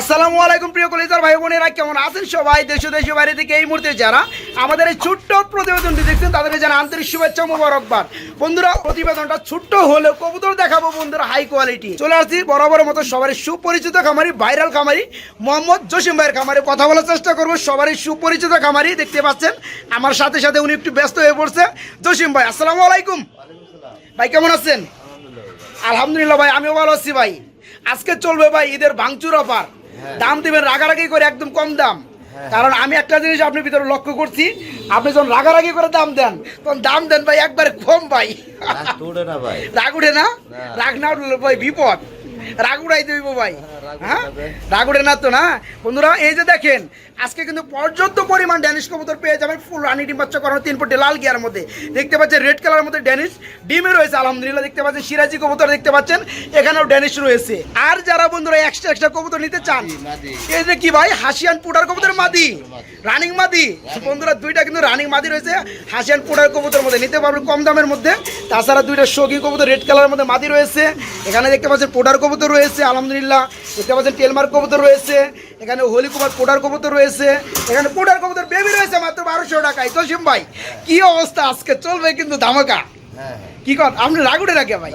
আসসালামু আলাইকুম প্রিয় কলিজার ভাই বোনেরা, কেমন আছেন সবাই? দেশ দেশের বাইরে থেকে এই মুহূর্তে যারা আমাদের এই ছোট্ট প্রতিবেদনটি দেখছেন, তাদেরকে জানা আন্তরিক শুভেচ্ছা মোবারকবাদ। বন্ধুরা, প্রতিবেদনটা ছোট্ট হলেও কবুতর দেখাবো বন্ধুরা হাই কোয়ালিটি চলে আসছি বরাবরের মতো সবারই সুপরিচিত খামারি ভাইরাল খামারি, মোহাম্মদ জসিম ভাইয়ের খামারে। কথা বলার চেষ্টা করব সবারই সুপরিচিত খামারি, দেখতে পাচ্ছেন? আমার সাথে সাথে উনি একটু ব্যস্ত হয়ে পড়ছে জসিম ভাই, আসসালামু আলাইকুম। ভাই, কেমন আছেন? আলহামদুলিল্লাহ ভাই, আমিও ভালো আছি ভাই। আজকে চলবে ভাই ঈদের ভাঙচুর অফার দাম দেবেন রাগারাগি করে একদম কম দাম। কারণ আমি একটা জিনিস আপনি ভিতরে লক্ষ্য করছি আপনি যখন রাগারাগি করে দাম দেন তখন দাম দেন ভাই একবারে কম ভাই। রাগ উঠে না ভাই। রাগ না? না। রাগ না উঠলে ভাই বিপদ। রাগ উড়াই দেব ভাই। উঠে হ্যাঁ? রাগ উঠে না তো না? বন্ধুরা এই যে দেখেন আজকে কিন্তু পর্যাপ্ত পরিমাণ ড্যানিশ কবুতর পেয়ে যাবেন ফুল রানি ডিম বাচ্চা করানো তিন ফুটে লাল গিয়ার মধ্যে। দেখতে পাচ্ছেন রেড কালার মধ্যে ড্যানিশ ডিমে রয়েছে আলহামদুলিল্লাহ দেখতে পাচ্ছেন সিরাজি কবুতর দেখতে পাচ্ছেন এখানেও ড্যানিশ রয়েছে। আর যারা বন্ধুরা এক্সট্রা এক্সট্রা কবুতর নিতে চান এই যে কি ভাই হাসিয়ান পুটার কবুতর মাদি? রানিং মাদি। বন্ধুরা দুইটা কিন্তু রানিং মাদি রয়েছে হাসিয়ান পুটার কবুতর মধ্যে। নিতে পারবেন কম দামের মধ্যে। তাছাড়া দুইটা সগি কবুতর রেড কালারের মধ্যে মাদি রয়েছে। এখানে দেখতে পাচ্ছেন পোটার কবুতর রয়েছে আলহামদুলিল্লাহ। দেখতে পাচ্ছেন টেলমার কবুতর রয়েছে এখানে হোলি কুমার পোটার কবুতর রয়েছে এখানে পোটার কবুতর বেবি রয়েছে মাত্র বারোশো টাকায়। তোসিম ভাই কি অবস্থা? আজকে চলবে কিন্তু ধামাকা। হ্যাঁ কি কর আপনি রাগুড়ে রাখে ভাই।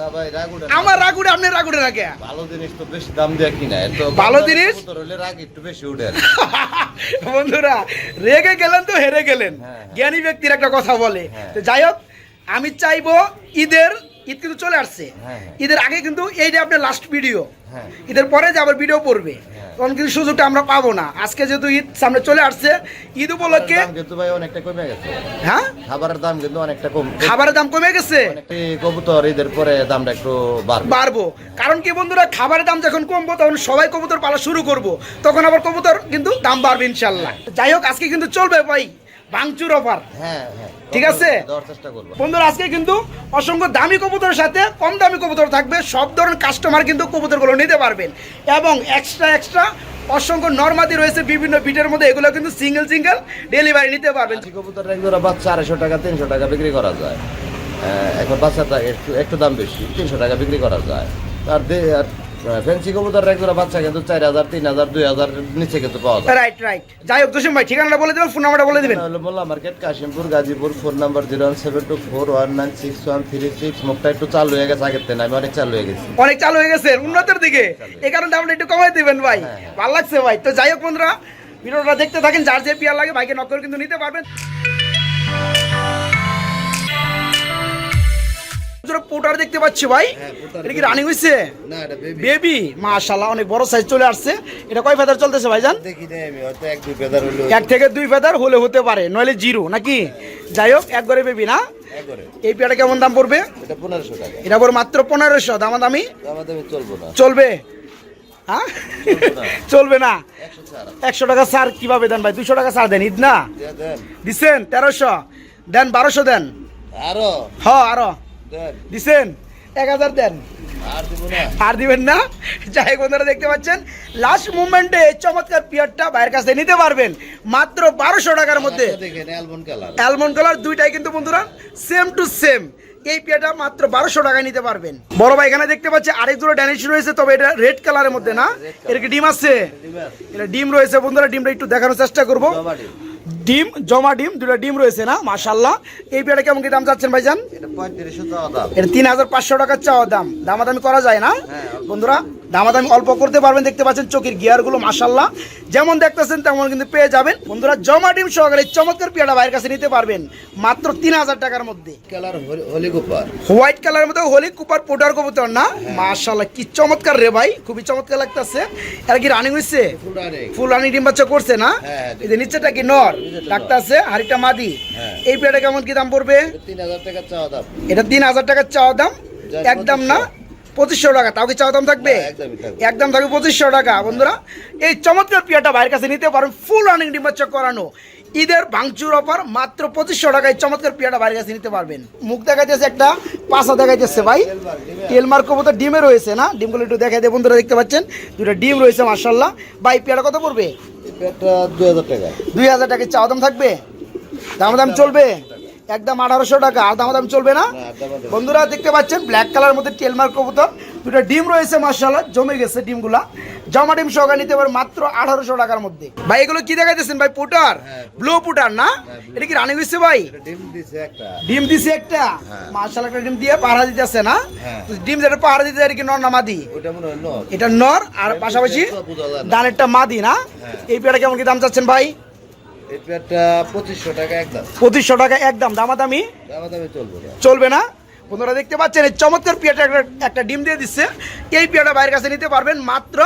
আমার রাগুড়ে আপনি রাগুড়ে রাখে ভালো জিনিস তো বেশি দাম দিয়ে কিনা এত ভালো জিনিস? রাগ একটু বেশি উঠে বন্ধুরা রেগে গেলেন তো হেরে গেলেন। হ্যাঁ। জ্ঞানী ব্যক্তির একটা কথা বলে। হ্যাঁ। তো যাই হোক আমি চাইব ঈদের ঈদ কিন্তু চলে আসছে। হ্যাঁ, হ্যাঁ। ঈদের আগে কিন্তু এইটা আপনার লাস্ট ভিডিও হ্যাঁ। ঈদের পরে যে আবার ভিডিও পড়বে। তখন কিন্তু সুযোগটা আমরা পাবো না। আজকে যেহেতু ঈদ সামনে চলে আসছে ঈদ উপলক্ষে কিন্তু ভাই অনেকটা কমে গেছে। হ্যাঁ? খাবারের দাম কিন্তু অনেকটা কম খাবারের দাম কমে গেছে? কবুতর ঈদের পরে দামটা একটু বাড়বো। কারণ কি বন্ধুরা খাবারের দাম যখন কমবো তখন সবাই কবুতর পালা শুরু করব। তখন আবার কবুতর কিন্তু দাম বাড়বে ইনশাল্লাহ। যাই হোক আজকে কিন্তু চলবে ভাই। ভাঙচুর অফার হ্যাঁ হ্যাঁ। ঠিক আছে? দেওয়ার চেষ্টা করব। বন্ধুরা আজকে কিন্তু অসংখ্য দামি কবুতরের সাথে কম দামি কবুতর থাকবে। সব ধরনের কাস্টমার কিন্তু কবুতরগুলো নিতে পারবেন। এবং এক্সট্রা এক্সট্রা অসংখ্য নর্মাদি রয়েছে বিভিন্ন বিটের মধ্যে। এগুলো কিন্তু সিঙ্গেল সিঙ্গেল ডেলিভারি নিতে পারবেন। দেশি কবুতর এক জোড়া বাচ্চা আড়াইশো টাকা তিনশো টাকা বিক্রি করা যায়। আহ, এখন বাচ্চাটা একটু একটু দাম বেশি তিনশো টাকা বিক্রি করা যায়। আর দে- আর ফ্যান্সি কবুতর এক জোড়া বাচ্চা কিন্তু চার হাজার তিন হাজার দুই হাজার নিচে কিন্তু পাওয়া যায়। রাইট রাইট যাই হোক জসিম ভাই ঠিকানাটা বলে দেবেন ফোন নাম্বারটা বলে দেবেন। হলো Molla market Kashimpur Gazipur phone number zero one seven two four one nine six one three six মুখটা একটু চালু হয়ে গেছে আগের থেকে আমি অনেক চালু হয়ে গেছি। অনেক চালু হয়ে গেছে উন্নতের দিকে। এই কারণে দামটা একটু কমাই দিবেন ভাই। হ্যাঁ, হ্যাঁ। ভালো লাগছে ভাই। তো যাই হোক বন্ধুরা ভিডিওটা দেখতে থাকেন যার যে পিয়ার লাগে ভাইকে নক করে কিন্তু নিতে পারবেন। পোটার দেখতে পাচ্ছি ভাই? হ্যাঁ, এটা কি রানিং হয়েছে বেবি মাশাল্লাহ অনেক বড় সাইজ চলে আসছে। এটা কয় ফেদার চলতেছে ভাইজান? আমি হয়তো এক থেকে দুই ফেদার হলে হতে পারে নইলে জিরো নাকি? যাই হোক এক করে বেবি না? এই পেয়ারটা কেমন দাম পড়বে? এটা পড়বে মাত্র পনেরোশো দামা দামি চলবো হ্যাঁ? চলবে না। একশো টাকা সার কীভাবে দেন ভাই? দুশো টাকা সার দেন ঈদ না? দিছেন তেরোশো। দেন বারোশো দেন। আরও? হ আরও। দিছেন? এক হাজার দেন। আর দিব দিবেন না? যাই বন্ধুরা দেখতে পাচ্ছেন? লাস্ট মুভমেন্টে চমৎকার পিয়ারটা বাইরের কাছে নিতে পারবেন। মাত্র বারোশো টাকার মধ্যে। অ্যালমন্ড কালার দুইটাই কিন্তু বন্ধুরা সেম টু সেম এই পিয়াটা মাত্র বারোশো টাকায় নিতে পারবেন। বড় ভাই এখানে দেখতে পাচ্ছি আরেক জোড়া ড্যানিশ রয়েছে তবে এটা রেড কালারের মধ্যে না? এর কি ডিম আছে? এটা ডিম রয়েছে বন্ধুরা ডিমটা একটু দেখানোর চেষ্টা করব। ডিম জমা ডিম দুটা ডিম রয়েছে না? মাশাল্লাহ এই পেয়ারা কেমন কি দাম চাচ্ছেন ভাইজান? এটা পঁয়ত্রিশশো টাকা দাম। এটা তিন হাজার পাঁচশো টাকার চাওয়া দাম। দামাদামি করা যায় না? হ্যাঁ, বন্ধুরা দামাদামি অল্প করতে পারবেন দেখতে পাচ্ছেন চোখের গিয়ারগুলো মাশাল্লাহ যেমন দেখতেছেন তেমন কিন্তু পেয়ে যাবেন। বন্ধুরা জমা ডিম সহকারে চমৎকার পেয়ারা বাইরের কাছে নিতে পারবেন মাত্র তিন হাজার টাকার মধ্যে। কালার হলি গোপার হোয়াইট কালারের মধ্যে হোলি কুপার পোটার কবুতর না? মাশাল্লাহ কি চমৎকার রে ভাই খুবই চমৎকার লাগতেছে। আর কি রানিং হয়েছে ফুল রানিং ডিম বাচ্চা করছে না? হ্যাঁ, এই যে নিচেটা কি নর? আছে হাড়িটা মাদি। হ্যাঁ। এই পেয়ারা কেমন কি দাম পড়বে? তিন হাজার টাকা চাওয়া দাম। এটা তিন হাজার টাকার চাওয়া দাম। একদম না? পঁচিশশো টাকা তাও কি চাওয়া দাম থাকবে? একদম থাকবে পঁচিশশো টাকা। বন্ধুরা এই চমৎকার পিয়াটা বাইরের কাছে নিতে পারেন ফুল রানিং ডিম্বাচক করানো। ঈদের ভাঙচুর অফার মাত্র পঁচিশশো টাকায় চমৎকার পিয়াটা বাইরের কাছে নিতে পারবেন। মুখ দেখাইতেছে একটা পাশা দেখাইতেছে ভাই। তেল তেলমার কবুতর ডিমে রয়েছে না? ডিমগুলো একটু দেখাই দিয়ে বন্ধুরা দেখতে পাচ্ছেন। দুটো ডিম রয়েছে মার্শাল্লাহ ভাই পিয়াটা কত পড়বে? দুই হাজার টাকা। দুই হাজার টাকা চাওয়া দাম থাকবে? দাম দাম চলবে? একদম আঠারোশো টাকা আর দাম দাম চলবে না। দামাদামি। বন্ধুরা দেখতে পাচ্ছেন ব্ল্যাক কালার মধ্যে টেলমার কবুতর। দুটো ডিম রয়েছে মার্শাল্লাহ জমে গেছে ডিমগুলা। জমা ডিম সহকারে নিতে পারে মাত্র আঠারোশো টাকার মধ্যে। ভাই এগুলো কি দেখাইতেছেন ভাই পুটার? ব্লু পুটার। না? এটা কি রানিং হয়েছে ভাই? ডিম দিছে একটা। ডিম দিছে একটা? মার্শাল্লাহ একটা ডিম দিয়ে পাহারা দিতেছে না? হ্যাঁ। ডিম যেটা পাহারা দিতে আর কি নর না মাদি? হয় এটা নর আর পাশাপাশি। দানেরটা মাদি না? এই পেয়ারা কেমন কি দাম চাচ্ছেন ভাই? এই পঁচিশশো টাকা একদম পঁচিশশো টাকা একদম দামাদামি? দামা চলবে না। চলবে না? বন্ধুরা দেখতে পাচ্ছেন এই চমৎকার পিয়াটা একটা একটা ডিম দিয়ে দিচ্ছে। এই পিয়াটা বাইরের কাছে নিতে পারবেন মাত্র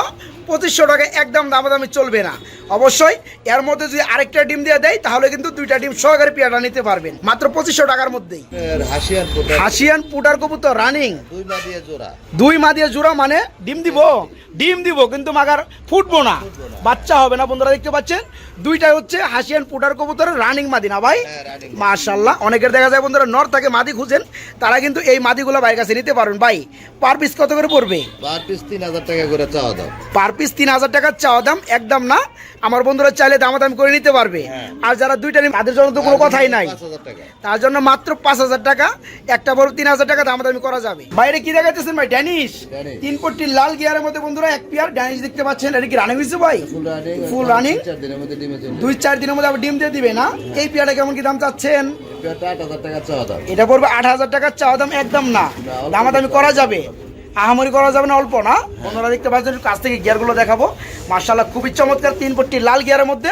পঁচিশশো টাকা একদম দামাদামি চলবে না। অবশ্যই এর মধ্যে যদি আরেকটা ডিম দিয়ে দেয় তাহলে কিন্তু দুইটা ডিম সহকারে পিয়াটা নিতে পারবেন। মাত্র পঁচিশশো টাকার মধ্যেই হাসিয়ান পোটা হাসিয়ান পুটার কবুতর রানিং। দুই মা দিয়ে জোড়া। মানে ডিম দিব। ডিম দিব কিন্তু মাগার ফুটবো না। বাচ্চা হবে না বন্ধুরা দেখতে পাচ্ছেন? দুইটাই হচ্ছে হাসিয়ান পুটার কবুতরের রানিং মাদি না ভাই? হ্যাঁ, মাশাল্লাহ অনেকের দেখা যায় বন্ধুরা নর থাকে মাদি খুঁজেন তারা কিন্তু এই মাদিগুলো বাইরের কাছে নিতে পারবেন। ভাই পার পিস কত করে পড়বে? পার পিস তিন হাজার টাকা করে চাওয়া দাও। পার পিস তিন হাজার টাকার চাওয়া দাম একদম না। আমার বন্ধুরা চাইলে দামাদাম করে নিতে পারবে। আর যারা দুইটা নিবে, তাদের জন্য তো কোনো কথাই নাই। তার জন্য মাত্র পাঁচ হাজার টাকা। একটা বড় তিন হাজার টাকা দামাদামি করা যাবে। বাইরে কি দেখাইতেছেন ভাই? ড্যানিশ। তিন কোটি লাল গিয়ারের মধ্যে বন্ধুরা এক পিয়ার। ড্যানিশ দেখতে পাচ্ছেন এটা কি রানিং হয়েছে ভাই? ফুল রানিং দুই চার দিনের মধ্যে আবার ডিম দিয়ে দিবে না? এই পিয়ারটা কেমন কি দাম চাচ্ছেন? এটা পড়বে আট হাজার টাকার চাওয়া দাম একদম না। দামাদামি করা যাবে। আহামরি করা যাবে না অল্প না। বন্ধুরা দেখতে পাচ্ছেন একটু কাছ থেকে গিয়ারগুলো দেখাবো। মার্শাল্লাহ খুবই চমৎকার তিন পট্টি লাল গিয়ারের মধ্যে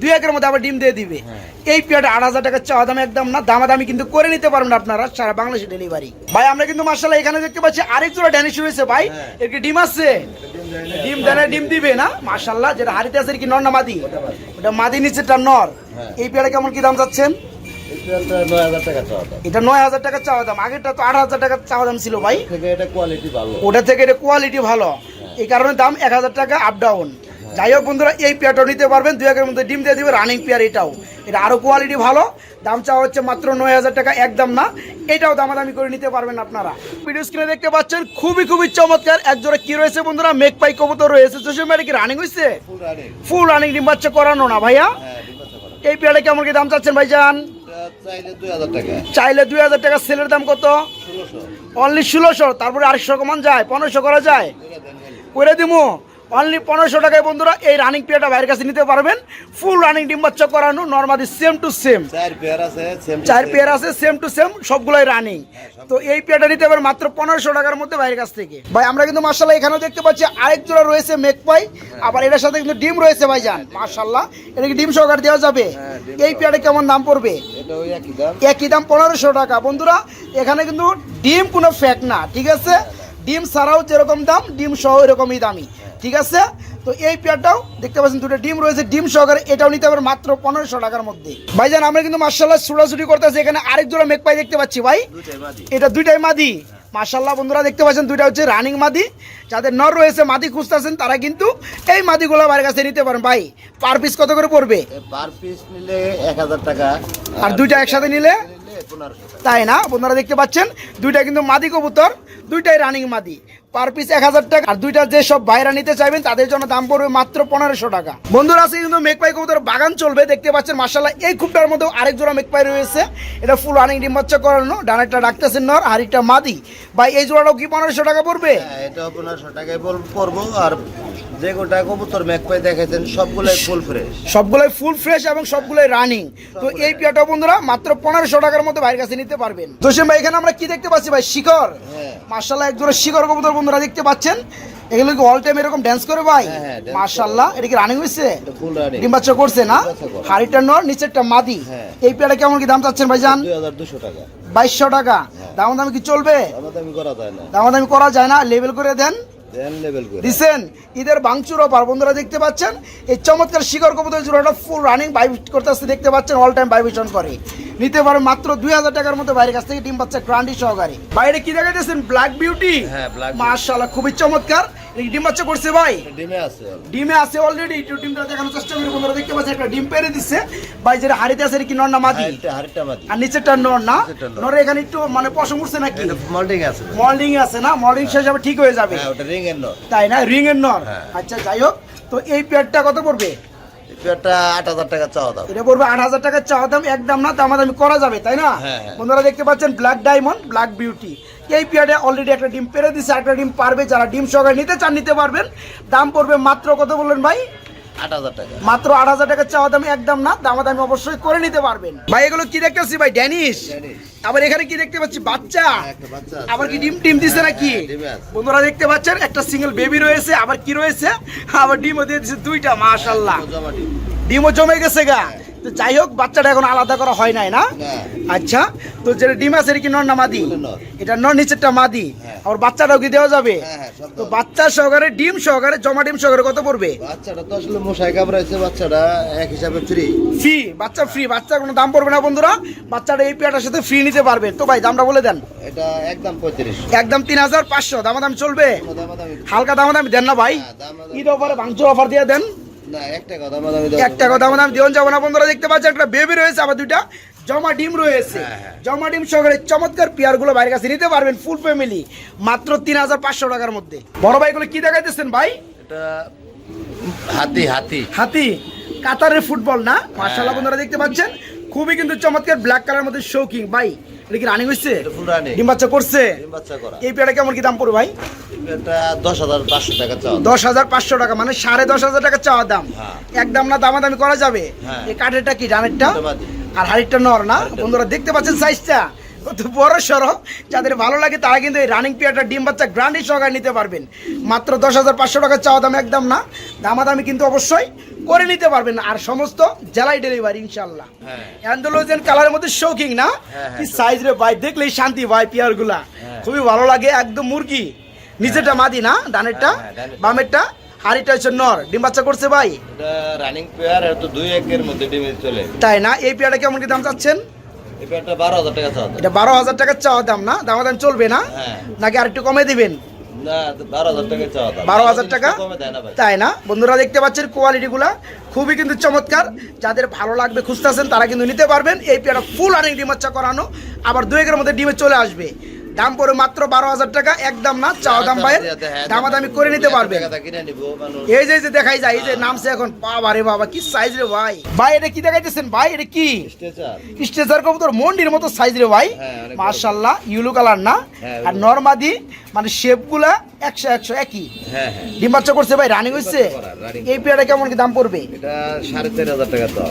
দুই একের মধ্যে আবার ডিম দিয়ে দিবে। এই পিয়াটা আট হাজার টাকার চাওয়া দাম একদম না দামাদামি কিন্তু করে নিতে পারবেন আপনারা সারা বাংলাদেশে ডেলিভারি ভাই আমরা কিন্তু মার্শাল্লাহ এখানে দেখতে পাচ্ছি আরেক জোড়া ড্যানিশ রয়েছে ভাই। এর কি ডিম আছে? ডিম দেনে ডিম দিবে না? মার্শাল্লাহ যেটা হারিতে আছে কি নর না মাদি? ওটা মাদি। নিচেটা নর। এই পেয়ারা কেমন কি দাম চাচ্ছেন নয় হাজার টাকা চাওয়া এটা নয় হাজার টাকা চাওয়া দাম। আগেরটা তো আট হাজার টাকা চাওয়া দাম ছিল ভাই। থেকে এটা কোয়ালিটি ভালো। ওটা থেকে এটা কোয়ালিটি ভালো। এই কারণে দাম এক হাজার টাকা আপ ডাউন যাই হোক বন্ধুরা এই পেয়ারটাও নিতে পারবেন। একের মধ্যে ডিম দিয়ে দিবে রানিং পেয়ার এটাও। এটা আরও কোয়ালিটি ভালো। দাম চাওয়া হচ্ছে মাত্র নয় হাজার টাকা একদম না। এটাও দামাদামি করে নিতে পারবেন আপনারা। ভিডিও স্ক্রিনে দেখতে পাচ্ছেন খুবই খুবই চমৎকার। এক জোড়া কি রয়েছে বন্ধুরা? মেক পাই কবুতর রয়েছে। চোষে কি রানিং হয়েছে ফুল রানিং ডিম বাচ্চা করানো না ভাইয়া। হ্যাঁ এই পেয়ারে কেমন কি দাম চাচ্ছেন ভাইজান? চাইলে দুই হাজার টাকা। সেলের দাম কত? অনলি ষোলোশো তারপরে আড়াইশো কমান যায় পনেরোশো করা যায়। করে দিবো করে দিমু। অনলি পনেরোশো টাকায় বন্ধুরা এই রানিং পেয়ারটা বাইরের কাছে নিতে পারবেন। ফুল রানিং ডিম বাচ্চা করানো নর্মালি সেম টু সেম চার পেয়ার আছে সেম টু সেম সবগুলাই রানিং তো এই পেয়ারটা নিতে পারবেন মাত্র পনেরোশো টাকার মধ্যে বাইরের কাছ থেকে। ভাই আমরা কিন্তু মার্শাল্লাহ এখানেও দেখতে পাচ্ছি আরেক জোড়া রয়েছে মেক পাই আবার এটার সাথে কিন্তু ডিম রয়েছে ভাই যান মার্শাল্লাহ এটা কি ডিম সহকার দেওয়া যাবে? হ্যাঁ, এই পেয়ারটা কেমন দাম পড়বে? একই দাম। পনেরোশো টাকা। বন্ধুরা এখানে কিন্তু ডিম কোনো ফ্যাক না ঠিক আছে? ডিম ছাড়াও যেরকম দাম ডিম সহ এরকমই দামি। ঠিক আছে? তো এই পেয়ারটাও দেখতে পাচ্ছেন দুটো ডিম রয়েছে। ডিম সহকারে এটাও নিতে পারবেন মাত্র পনেরোশো টাকার মধ্যে। ভাইজান আমরা কিন্তু মার্শাল্লাহ ছুটাছুটি করতেছি। এখানে আরেক জোড়া মেঘ পাই দেখতে পাচ্ছি ভাই। এটা দুইটাই মাদি। মার্শাল্লাহ বন্ধুরা দেখতে পাচ্ছেন দুইটা হচ্ছে রানিং মাদি। যাদের নর রয়েছে মাদি খুঁজতেছেন তারা কিন্তু এই মাদিগুলো আমার কাছে নিতে পারেন। ভাই পার পিস কত করে পড়বে? পার পিস নিলে এক হাজার টাকা। আর দুইটা একসাথে নিলে? তাই না? বন্ধুরা দেখতে পাচ্ছেন দুইটা কিন্তু মাদি কবুতর দুইটাই রানিং মাদি। পার পিস এক হাজার টাকা। আর দুইটা যে সব বাইরা নিতে চাইবেন, তাদের জন্য দাম পড়বে মাত্র পনেরোশো টাকা। বন্ধুরা আছে কিন্তু মেঘপাই কবুতর বাগান চলবে, দেখতে পাচ্ছেন মার্শাল্লাহ এই খুবটার মধ্যে আরেক জোড়া মেঘপাই রয়েছে। এটা ফুল রানিং ডিম বাচ্চা করানো, ডানেরটা ডাকতেছেন নর, আর একটা মাদি। ভাই, এই জোড়াটাও কি পনেরোশো টাকা পড়বে? হ্যাঁ এটা পনেরোশো টাকায় পড়ব, আর যে গোটা কবুতর ম্যাক পাই দেখাইছেন সবগুলাই ফুল ফ্রেশ সবগুলোই ফুল ফ্রেশ এবং সবগুলোই রানিং তো এই পিয়াটা বন্ধুরা মাত্র পনেরোশো টাকার মধ্যে ভাইয়ের কাছে নিতে পারবেন। জসিম ভাই এখানে আমরা কি দেখতে পাচ্ছি ভাই? শিখর হ্যাঁ। মার্শাল্লাহ এক জোড়া শিখর কবুতর বন্ধুরা দেখতে পাচ্ছেন। এগুলো কি অল টাইম এরকম ড্যান্স করে ভাই? হ্যাঁ, হ্যাঁ, মার্শাল্লাহ এটা কি রানিং হয়েছে ডিম বাচ্চা করছে না? হাড়িটা নর নিচেরটা মাদি। এই পেয়ারা কেমন কি দাম চাচ্ছেন দুই হাজার টাকা। বাইশশো টাকা। দাম দামি কি চলবে? দামি করা যায় না। দাম দামি করা যায় না। লেবেল করে দেন। দেন দিছেন ঈদের বাংচুর অফার বন্ধুরা দেখতে পাচ্ছেন? এই চমৎকার শিকড় কবুতর জোড়াটা ফুল রানিং ভাইব্রেট করতেছে দেখতে পাচ্ছেন? অল টাইম বাইবিশন করে। নিতে পারে মাত্র দুই হাজার টাকার মতো বাইরের কাছ থেকে ডিম বাচ্চা গ্রান্ডি সহকারে। বাইরে কি দেখাইতেছেন? ব্ল্যাক বিউটি হ্যাঁ। মার্শাল্লাহ খুবই চমৎকার। ডিম বাচ্চা করছে ভাই? ডিমে আছে ডিমে আছে অলরেডি। একটু ডিমটা দেখানোর চেষ্টা করি বন্ধুরা দেখতে পাচ্ছেন একটা ডিম পেরে দিচ্ছে ভাই যেটা হাড়িতে আছে কি নর না মাদি? হাড়িটা মাদি। আর নিচেরটা নর না? নর। নরে এখানে একটু মানে পশম উঠছে নাকি? মল্ডিং আছে। মল্ডিং আছে না? মল্ডিং শেষ হবে ঠিক হয়ে যাবে। হ্যাঁ ওটা রিং এর নর। তাই না? রিং এর নর। হ্যাঁ। আচ্ছা যাই হোক। তো এই পেয়ারটা কত পড়বে? আট হাজার টাকা চাওয়া দাম এটা পড়বে আট হাজার টাকার চাওয়া দাম একদম না দাম দামি করা যাবে তাই না? হ্যাঁ, হ্যাঁ। বন্ধুরা দেখতে পাচ্ছেন ব্ল্যাক ডায়মন্ড ব্ল্যাক বিউটি এই পিয়ারে অলরেডি একটা ডিম পেরে দিচ্ছে একটা ডিম পারবে যারা ডিম সহকারে নিতে চান নিতে পারবেন। দাম পড়বে মাত্র কত বললেন ভাই? আট হাজার টাকা। মাত্র আট হাজার টাকা চাওয়া দামি একদম না দামাদামি অবশ্যই করে নিতে পারবেন। ভাই এগুলো কি দেখতেছি ভাই? ড্যানিশ। আবার এখানে কি দেখতে পাচ্ছি? বাচ্চা। একটা বাচ্চা আছে। আবার কি ডিম টিম দিছে নাকি? হ্যাঁ, ডিমে আছে। বন্ধুরা দেখতে পাচ্ছেন একটা সিঙ্গেল বেবি রয়েছে আবার কি রয়েছে? আবার ডিমও দিয়ে দিচ্ছে দুইটা মাশাল্লাহ ডিমও জমে গেছে গা। তো যাই হোক বাচ্চাটা এখন আলাদা করা হয় নাই না। আচ্ছা তো যেটা ডিম আছে এটা কি নর না মাদি? এটা নর। নিচেরটা মাদি। হ্যাঁ। আর বাচ্চাটাও কি দেওয়া যাবে? হ্যাঁ, হ্যাঁ, তো বাচ্চা সহকারে ডিম সহকারে জমা ডিম সহকারে কত পড়বে? বাচ্চাটা তো আসলে মশাই কামড়াইছে বাচ্চাটা এক হিসাবে ফ্রি ফ্রি বাচ্চা ফ্রি বাচ্চা কোনো দাম পড়বে না বন্ধুরা। বাচ্চাটা এই পেয়ারটার সাথে ফ্রি নিতে পারবে। তো ভাই দামটা বলে দেন। এটা একদম পঁয়ত্রিশ। একদম তিন হাজার পাঁচশো। দামাদাম চলবে? হালকা দামাদামি দেন না ভাই। ঈদ অফারে ভাঙচুর অফার দিয়ে দেন। একটা কথা দামাদাম দিওন যাব না বন্ধুরা দেখতে পাচ্ছি একটা বেবি রয়েছে আবার দুইটা জমা ডিম রয়েছে। হ্যাঁ, হ্যাঁ। জমা ডিম সহকারে চমৎকার পেয়ারগুলো বাইরের কাছে নিতে পারবেন ফুল ফ্যামিলি মাত্র তিন হাজার পাঁচশো টাকার মধ্যে। বড় ভাইগুলো কি দেখাইতেছেন ভাই? এটা হাতি হাতি। হাতি কাতারের ফুটবল না? মার্শাল্লাহ। বন্ধুরা দেখতে পাচ্ছেন। খুবই কিন্তু চমৎকার ব্ল্যাক কালার মধ্যে শৌকিং ভাই এটা কি রানিং হচ্ছে এটা ফুল রানি ডিম বাচ্চা করছে? ডিম বাচ্চা করা। এই পেয়ারা কেমন কি দাম পড়বে ভাই? এটা দশ হাজার পাঁচশো টাকা দাম। মানে সাড়ে দশ হাজার টাকা চাওয়া দাম। হ্যাঁ। একদম না দামাদামি করা যাবে। হ্যাঁ। এই কাঠেরটা কি ডানেরটা আর হাড়িটা নর না? বন্ধুরা দেখতে পাচ্ছেন সাইজটা কত বড় সড়ো যাদের ভালো লাগে তারা কিন্তু এই রানিং পিয়ারটা ডিম বাচ্চা গ্রান্ডি সহকারে নিতে পারবেন। মাত্র দশ হাজার পাঁচশো টাকার চাওয়া দাম একদম না। দামাদামি কিন্তু অবশ্যই করে নিতে পারবেন। আর সমস্ত জেলায় ডেলিভারি ইনশাল্লাহ হ্যাঁ। অ্যান্ডোলোজেন কালারের মধ্যে শৌকিং না? হ্যাঁ, কি সাইজ রে ভাই দেখলেই শান্তি ভাই পিয়ারগুলা। হ্যাঁ। খুবই ভালো লাগে একদম মুরগি। নিচেটা মাদি না ডানেরটা? হ্যাঁ, হ্যাঁ। বামেরটা? হাড়িটা হচ্ছে নর। ডিম বাচ্চা করছে ভাই? রানিং পেয়ার তো দুই একের মধ্যে ডিমে চলে। তাই না? এই পেয়ারটা কেমন কি দাম চাচ্ছেন? পেয়ারটা বারো হাজার টাকা চাওয়া দাম। এটা বারো হাজার টাকার চাওয়া দাম না? দামা দাম চলবে না? হ্যাঁ। নাকি আরেকটু কমে দিবেন? বারো হাজার টাকা তাই না? বন্ধুরা দেখতে পাচ্ছেন কোয়ালিটিগুলা। খুবই কিন্তু চমৎকার। যাদের ভালো লাগবে খুঁজতেছেন তারা কিন্তু নিতে পারবেন। এই পেয়ারা ফুল আর্নিং ডিমের চা করানো। আবার দু একের মধ্যে ডিমে চলে আসবে। দাম পড়ে মাত্র বারো হাজার টাকা একদম না চাওয়া দাম ভাইয়ের হ্যাঁ, দামাদামি করে নিতে মানুষ। এই যে যে দেখাই যায় এই যে নামছে এখন বাবা রে বাবা কি সাইজ রে ভাই। ভাই এটা কি দেখাইতেছেন? ভাই এটা কি। স্টেজার কবুতর মন্ডির মতো সাইজ রে ভাই। হ্যাঁ। মার্শাল্লাহ ইউলো কালার না। হ্যাঁ, আর নর্মাদি মানে শেপগুলা একশো একশো একই। হ্যাঁ হ্যাঁ। ডিম বাচ্চা করছে ভাই রানিং হচ্ছে এই পেয়ারটা কেমন কি দাম পড়বে?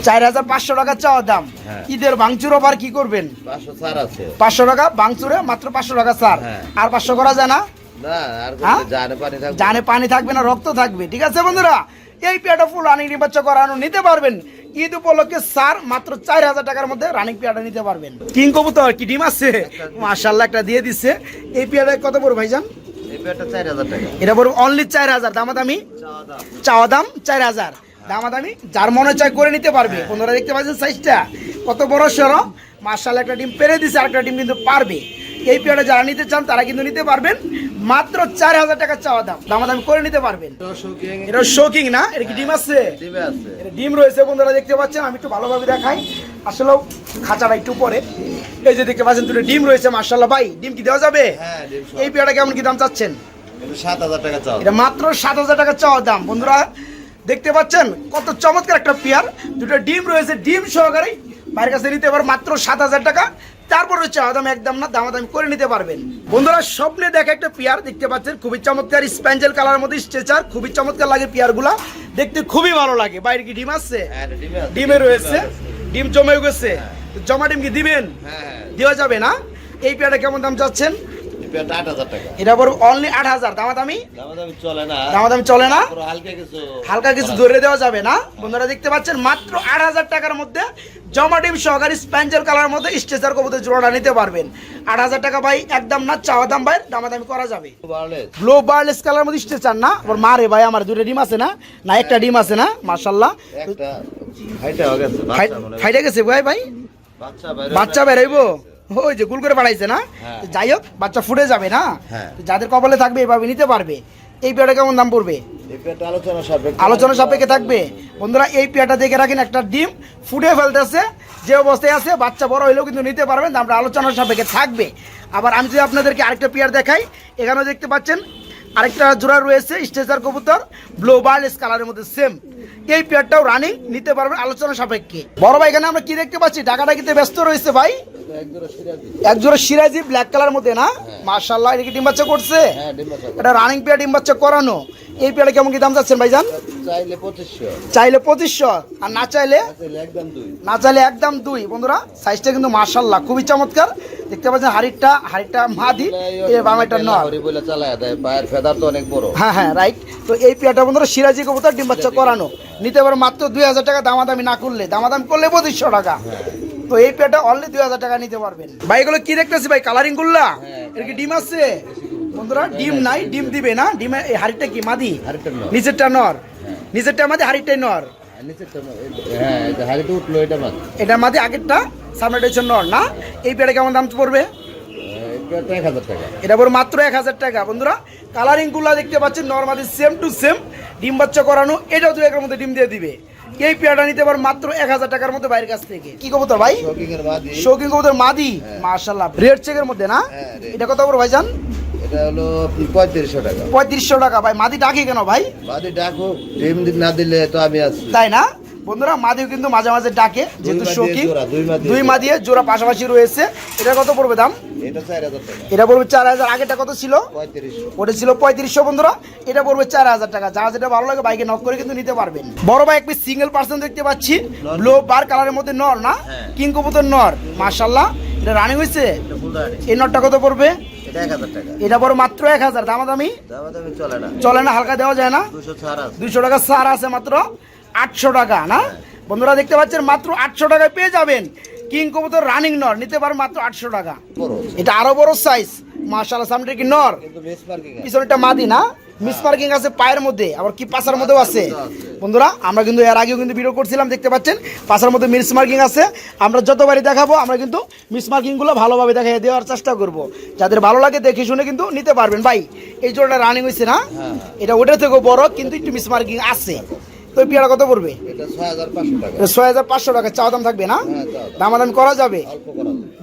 চার হাজার পাঁচশো টাকা চাওয়া দাম। হ্যাঁ। ঈদের ভাঙচুর আবার কি করবেন? পাঁচশো পাঁচশো টাকা ভাঙচুরে মাত্র পাঁচশো টাকা স্যার। হ্যাঁ। আর পাঁচশো করা যায় না? না আর হ্যাঁ? জানে পানি থাকবে না। রক্ত থাকবে। ঠিক আছে বন্ধুরা? এই পেয়ারটা ফুল রানিং বাচ্চা করানো নিতে পারবেন। ঈদ উপলক্ষে স্যার মাত্র চার হাজার টাকার মধ্যে রানিং পেয়ারটা নিতে পারবেন। কিং কবুতর কি ডিম আছে? মার্শাল্লাহ একটা দিয়ে দিচ্ছে এই পেয়ারটা কত পড়বে ভাইজান? এটা পড়বে অনলি চার হাজার। চাওয়া দাম। চাওয়া দাম চার হাজার। দামাদামি যার মনে চাই করে নিতে পারবে। বন্ধুরা দেখতে পাচ্ছেন সাইজটা কত বড় সড় মার্শাল একটা ডিম পেরে দিছে আরেকটা ডিম কিন্তু পারবে। এই পেয়ারটা যারা নিতে চান তারা কিন্তু নিতে পারবেন। মাত্র চার হাজার টাকা চাওয়া দাম। দামাদামি করে নিতে পারবেন। এটা শোকিং না? এটা কি ডিম আছে? ডিমে এটা ডিম রয়েছে বন্ধুরা দেখতে পাচ্ছেন? আমি একটু ভালোভাবে দেখাই। আসলেও খাঁচাটা একটু পরে এই যে দেখতে পাচ্ছেন দুটো ডিম রয়েছে মার্শাল্লাহ ভাই ডিম কি দেওয়া যাবে? হ্যাঁ। এই পেয়ারটা কেমন কি দাম চাচ্ছেন? এটা মাত্র সাত হাজার টাকা চাওয়া দাম। বন্ধুরা দেখতে পাচ্ছেন? কত চমৎকার একটা পেয়ার। দুটো ডিম রয়েছে ডিম সহকারে। বাইরের কাছে নিতে পারো মাত্র সাত হাজার টাকা। তারপরে চাওয়া দাম একদম না দামাদামি করে নিতে পারবেন। বন্ধুরা স্বপ্নে দেখে একটা পেয়ার দেখতে পাচ্ছেন। খুবই চমৎকার স্প্যাঞ্জেল কালার মধ্যে স্ট্রেচার খুবই চমৎকার লাগে পেয়ারগুলা। দেখতে খুবই ভালো লাগে। বাইরে কি ডিম আছে? হ্যাঁ ডিমে রয়েছে। ডিম জমে গেছে। জমা ডিম কি দিবেন? হ্যাঁ হ্যাঁ। দেওয়া যাবে না। এই পেয়ারটা কেমন দাম চাচ্ছেন? আট হাজার টাকা। এটা পর অনলি আট হাজার। দামাদামি? দামাদামি চলে না। দামাদামি চলে না? হালকা কিছু হালকা কিছু ধরে দেওয়া যাবে না। বন্ধুরা দেখতে পাচ্ছেন মাত্র আট হাজার টাকার মধ্যে জমা ডিম সহকারী কালার মধ্যে স্টেচার কবুতর জোড়াটা নিতে পারবেন। আট হাজার টাকা ভাই একদম না চাওয়া দাম ভাই দামাদামি করা যাবে। ব্লো বার্লেস কালার মধ্যে স্টেচার না। আবার মারে ভাই আমার দুটো ডিম আছে না? না একটা ডিম আছে না মার্শাল্লাহ গেছে বাচ্চা। ফাইটে গেছে ভাই ভাই? বাচ্চা বেরোইবো ওই যে গুল করে বাড়াইছে না? হ্যাঁ। যাই হোক বাচ্চা ফুটে যাবে না? হ্যাঁ। যাদের কপালে থাকবে এভাবে নিতে পারবে। এই পেয়ারটা কেমন দাম পড়বে? আলোচনা সাপেক্ষে। থাকবে। বন্ধুরা এই পেয়ারটা দেখে রাখেন একটা ডিম ফুটে ফেলতেছে। যে অবস্থায় আছে বাচ্চা বড় হইলেও কিন্তু নিতে পারবেন আমরা আলোচনার সাপেক্ষে থাকবে। আবার আমি যদি আপনাদেরকে আরেকটা পেয়ার দেখাই এখানেও দেখতে পাচ্ছেন আরেকটা জোড়া রয়েছে স্টেজার কবুতর ব্লু বার্লেস কালারের মধ্যে সেম এই পেয়ারটাও রানিং নিতে পারবেন আলোচনা সাপেক্ষে। বড় ভাই এখানে আমরা কি দেখতে পাচ্ছি? ডাকাডাকিতে ব্যস্ত রয়েছে ভাই। এক জোড়া সিরাজি ব্ল্যাক কালার মধ্যে না? মার্শাল্লাহ এটা কি ডিম বাচ্চা করছে? হ্যাঁ এটা রানিং পেয়ার ডিম বাচ্চা করানো। এই পেয়ারে কেমন কি দাম চাচ্ছেন ভাইজান? চাইলে পঁচিশশো। আর না চাইলে? না চাইলে একদম দুই। বন্ধুরা সাইজটা কিন্তু মার্শাল্লাহ খুবই চমৎকার। দেখতে পাচ্ছেন হাড়িটা হাড়িটা মাদি। বামেটা পায়ের ফেদার তো অনেক বড়। হ্যাঁ হ্যাঁ রাইট তো এই পেয়ারটা বন্ধুরা সিরাজি কবুতর ডিম বাচ্চা করানো। নিতে পারো মাত্র দুই হাজার টাকা দামাদামি না করলে। দামাদামি করলে পঁচিশশো টাকা। তো এই পেয়ারটা অনলি দুই হাজার টাকা নিতে পারবেন। ভাই এগুলো কি দেখতেছি ভাই? কালারিং গুল্লা? এর কি ডিম আছে? বন্ধুরা ডিম নাই ডিম দিবে না। ডিমে এই হাড়িটা কি? মাদি? নিচেরটা নর। নিচেরটা মাদি হাড়িটাই নর। হ্যাঁ এটা মাদি। আগেরটা সামনেটা হচ্ছে নর না? এই পেয়ারে কেমন দাম পড়বে? এটা পড়বে মাত্র এক হাজার টাকা। বন্ধুরা কালারিংগুলা দেখতে পাচ্ছেন নর্মালি সেম টু সেম ডিম বাচ্চা করানো এটাও দু একের মধ্যে ডিম দিয়ে দিবে। এই পেয়ারটা নিতে পারেন মাত্র এক হাজার টাকার মধ্যে বাইরের কাছ থেকে। কি কবুতর ভাই? শোকিং কবুতর মাদি? মার্শাল্লাহ রেড চেকের মধ্যে না? হ্যাঁ, এটা কত বড় ভাইজান? এটা হলো পঁয়ত্রিশশো টাকা। পঁয়ত্রিশশো টাকা। ভাই মাদি ডাকি কেন ভাই? বাদি ডাকো ডিম না দিলে তো আমি আছি। তাই না? বন্ধুরা মাদিও কিন্তু মাঝে মাঝে ডাকে যেহেতু শৌকিং দুই মা দিয়ে দুই মা দিয়ে জোড়া পাশাপাশি রয়েছে। এটা কত পড়বে দাম? এটা টাকা। পড়বে চার হাজার আগেটা কত ছিল? পঁয়ত্রিশশো। ওটা ছিল পঁয়ত্রিশশো বন্ধুরা এটা পড়বে চার হাজার টাকা। যার যেটা ভালো লাগে বাইকে নক করে কিন্তু নিতে পারবেন। বড় ভাই একটি সিঙ্গেল পার্সন দেখতে পাচ্ছি। ব্লো বার কালারের মধ্যে নর না? হ্যাঁ। কিং কবুতর নর মার্শাল্লাহ এটা রানিং দাঁড়ি। এই নরটা কত পড়বে? এটা পড়বে মাত্র এক হাজার। দামাদামি? দামা দামি চলে না হালকা দেওয়া যায় না? দুশো দুইশো টাকা সার আছে মাত্র আটশো টাকা না? বন্ধুরা দেখতে পাচ্ছেন মাত্র আটশো টাকায় পেয়ে যাবেন। কিং কবুতর রানিং নর নিতে পারেন মাত্র আটশো টাকা। এটা আরও বড় সাইজ মার্শাল্লাহ সামনে কি নর? পিছনেটা মাদি না? মিস পার্কিং আছে পায়ের মধ্যে আবার কি পাশার মধ্যেও আছে? বন্ধুরা আমরা কিন্তু এর আগেও কিন্তু ভিডিও করছিলাম দেখতে পাচ্ছেন? পাশার মধ্যে মিস মার্কিং আছে। আমরা যতবারই দেখাবো আমরা কিন্তু মিস মার্কিংগুলো ভালোভাবে দেখাই দেওয়ার চেষ্টা করব। যাদের ভালো লাগে দেখে শুনে কিন্তু নিতে পারবেন। ভাই এই জোড়াটা রানিং হয়েছে না? এটা ওটা থেকেও বড় কিন্তু একটু মিস মার্কিং আছে। তো পেয়ারা কত পড়বে? ছয় হাজার পাঁচশো টাকা। চাওয়া দাম থাকবে না? হ্যাঁ, দামাদামি করা যাবে।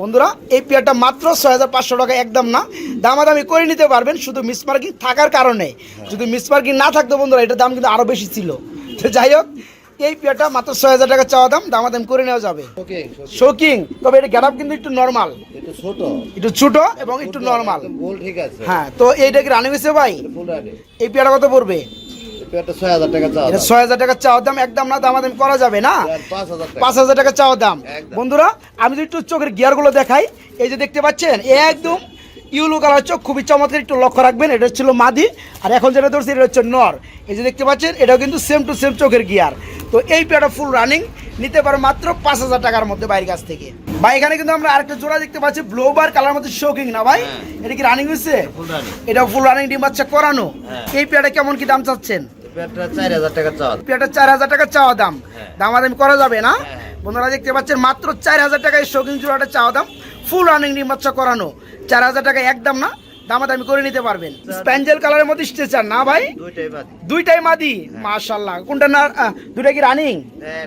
বন্ধুরা এই পেয়ারটা মাত্র ছয় হাজার পাঁচশো টাকা একদম না। দামাদামি করে নিতে পারবেন শুধু মিস মার্কিং থাকার কারণে। যদি মিস মার্কিং না থাকতো বন্ধুরা এটার দাম কিন্তু আরও বেশি ছিল। তো যাই হোক এই পেয়ারটা মাত্র ছয় হাজার টাকা চাওয়া দাম দামাদামি করে নেওয়া যাবে। শোকিং তবে এটা গ্যারাপ কিন্তু একটু নর্মাল একটু ছোট এবং একটু নর্মাল হ্যাঁ তো এইটা কি রানিং হয়েছে ভাই? এই পেয়ারটা কত পড়বে? ছয় হাজার টাকা দাম। একদম না দামাদামি করা যাবে না? পাঁচ হাজার টাকা। দাম। বন্ধুরা আমি যদি একটু চোখের গিয়ারগুলো দেখাই এই যে দেখতে পাচ্ছেন এ একদম ইউলো কালার চোখ খুবই চমৎকার একটু লক্ষ্য রাখবেন এটা ছিল মাদি আর এখন যেটা ধরছি এটা হচ্ছে নর। এই যে দেখতে পাচ্ছেন এটাও কিন্তু সেম টু সেম চোখের গিয়ার তো এই পেয়ারটা ফুল রানিং নিতে পারো মাত্র পাঁচ হাজার টাকার মধ্যে বাইরের কাছ থেকে। ভাই এখানে কিন্তু আমরা আরেকটা জোড়া দেখতে পাচ্ছি ব্লোবার কালার মধ্যে শোকিং না ভাই? এটা কি রানিং হয়েছে? এটা ফুল রানিং ডিম বাচ্চা করানো। হ্যাঁ। এই পেয়ারটা কেমন কি দাম চাচ্ছেন? পেয়ারটা চার হাজার টাকা চাওয়া। দাম। চার হাজার টাকা চাওয়া দাম। হ্যাঁ। দামাদামি করা যাবে না? হ্যাঁ। বন্ধুরা দেখতে পাচ্ছেন মাত্র চার হাজার টাকায় শৌখিন জোড়াটা চাওয়া দাম। ফুল রানিং ডিম বাচ্চা করানো। চার হাজার টাকা একদম না দামাদামি করে নিতে পারবেন। স্প্যাঞ্জেল কালারের মধ্যে স্ট্রেচার না ভাই? দুইটাই মাদি মাশাল্লাহ কোনটা না দুইটা কি রানিং হ্যাঁ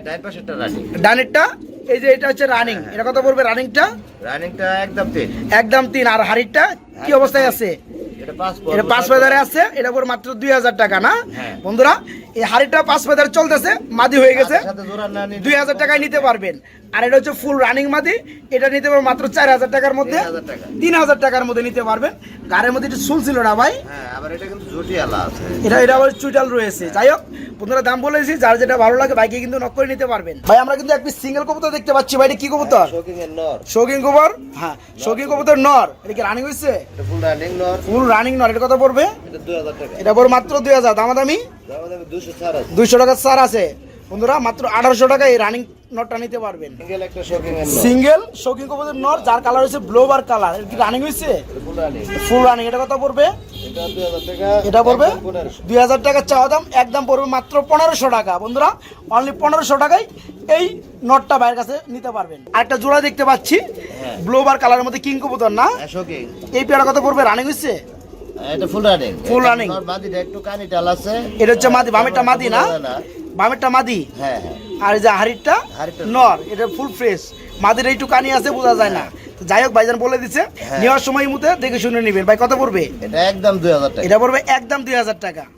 রানিং ডানেরটা? এই যে এটা হচ্ছে রানিং এটা কত পড়বে রানিংটা রানিংটা একদম তিন। একদম তিন। আর হাড়িটা কি অবস্থায় আছে? এটা পাঁচ ফেদারে আছে। এটা পর মাত্র দুই হাজার টাকা না? হ্যাঁ। বন্ধুরা এই হাড়িটা পাঁচ ফেদারে চলতেছে মাদি হয়ে গেছে। দুই হাজার টাকায় নিতে পারবেন। আর এটা হচ্ছে ফুল রানিং মাদি। এটা নিতে পারবেন মাত্র চার হাজার টাকার মধ্যে। তিন হাজার টাকার মধ্যে নিতে পারবেন। গাড়ির মধ্যে একটু সুল ছিল না ভাই? হ্যাঁ এটা কিন্তু জটিয়ালা আছে। এটা এটা আবার চুইটাল রয়েছে। যাই হোক বন্ধুরা দাম বলেছি যার যেটা ভালো লাগে বাইকে কিন্তু নক করে নিতে পারবেন। ভাই আমরা কিন্তু একটি সিঙ্গেল কবুতর দেখতে পাচ্ছি। ভাই এটা কি কবুতর? শোকিং এর নর শৌকিং কবুতর হ্যাঁ শৌকিং কবুতর নর এটা কি রানিং হয়েছে ফুল রানিং নর ফুল রানিং নর এটা কত পড়বে? এটা পড়বে মাত্র দুই হাজার। দামাদামি? দুইশো টাকার সার আছে। বন্ধুরা মাত্র আঠারোশো টাকা এই রানিং নটটা নিতে পারবেন। সিঙ্গেল শৌখিন কবুতর নর যার কালার হচ্ছে ব্লোবার কালার কি রানিং হয়েছে? ফুল রানিং এটা কত পড়বে? এটা পড়বে? দুই হাজার টাকা চাওয়া দাম একদম পড়বে মাত্র পনেরোশো টাকা। বন্ধুরা অনলি পনেরোশো টাকায় এই নটটা বাইরের কাছে নিতে পারবেন। আরেকটা জোড়া দেখতে পাচ্ছি। হ্যাঁ। ব্লোবার কালারের মধ্যে কিং কবুতর না? হ্যাঁ এই পেয়ারা কত পড়বে? রানিং হচ্ছে এটা ফুল রানিং running। মাদিটা একটু কানি টাল আছে। এটা হচ্ছে মাদি বামেরটা মাদি না? বামেরটা মাদি? হ্যাঁ হ্যাঁ। আর এই যে হাড়িটা নর এটা ফুল ফ্রেশ মাদির একটু কানি আছে বোঝা যায় না। যাই হোক ভাইজান বলে দিচ্ছে হ্যাঁ। নেওয়ার সময় মতো দেখে শুনে নেবেন। ভাই কত পড়বে? এটা একদম দুই হাজার টাকা। এটা পড়বে একদম দুই হাজার টাকা।